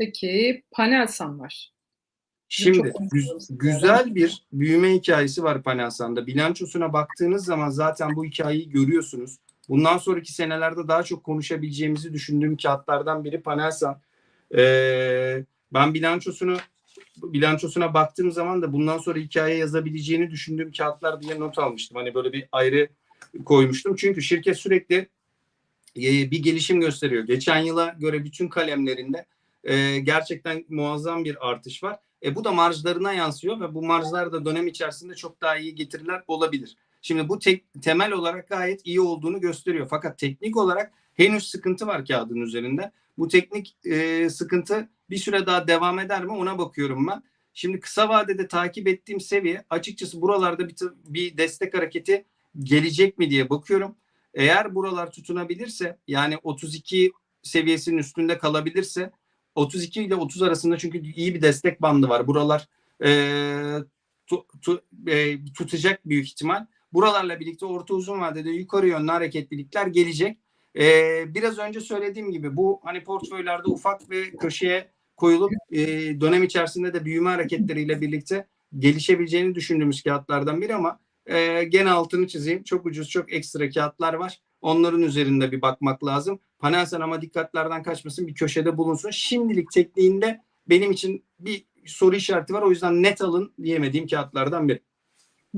Peki Panelsan var. Şimdi güz- güzel bir büyüme hikayesi var Panelsan'da. Bilançosuna baktığınız zaman zaten bu hikayeyi görüyorsunuz. Bundan sonraki senelerde daha çok konuşabileceğimizi düşündüğüm kağıtlardan biri Panelsan. Ee, ben bilançosunu bilançosuna baktığım zaman da bundan sonra hikaye yazabileceğini düşündüğüm kağıtlar diye not almıştım. Hani böyle bir ayrı koymuştum. Çünkü şirket sürekli e, bir gelişim gösteriyor. Geçen yıla göre bütün kalemlerinde e, gerçekten muazzam bir artış var. E, bu da marjlarına yansıyor ve bu marjlar da dönem içerisinde çok daha iyi getiriler olabilir. Şimdi bu tek, temel olarak gayet iyi olduğunu gösteriyor. Fakat teknik olarak henüz sıkıntı var kağıdın üzerinde. Bu teknik e, sıkıntı bir süre daha devam eder mi ona bakıyorum ben. Şimdi kısa vadede takip ettiğim seviye açıkçası buralarda bir, bir destek hareketi gelecek mi diye bakıyorum. Eğer buralar tutunabilirse yani 32 seviyesinin üstünde kalabilirse 32 ile 30 arasında çünkü iyi bir destek bandı var. Buralar e, tu- tu- e, tutacak büyük ihtimal. Buralarla birlikte orta uzun vadede yukarı yönlü hareketlilikler gelecek. E, biraz önce söylediğim gibi bu hani portföylerde ufak ve köşeye koyulup e, dönem içerisinde de büyüme hareketleriyle birlikte gelişebileceğini düşündüğümüz kağıtlardan biri ama e, gene altını çizeyim. Çok ucuz, çok ekstra kağıtlar var. Onların üzerinde bir bakmak lazım. Panelsen ama dikkatlerden kaçmasın bir köşede bulunsun. Şimdilik tekniğinde benim için bir soru işareti var. O yüzden net alın diyemediğim kağıtlardan biri.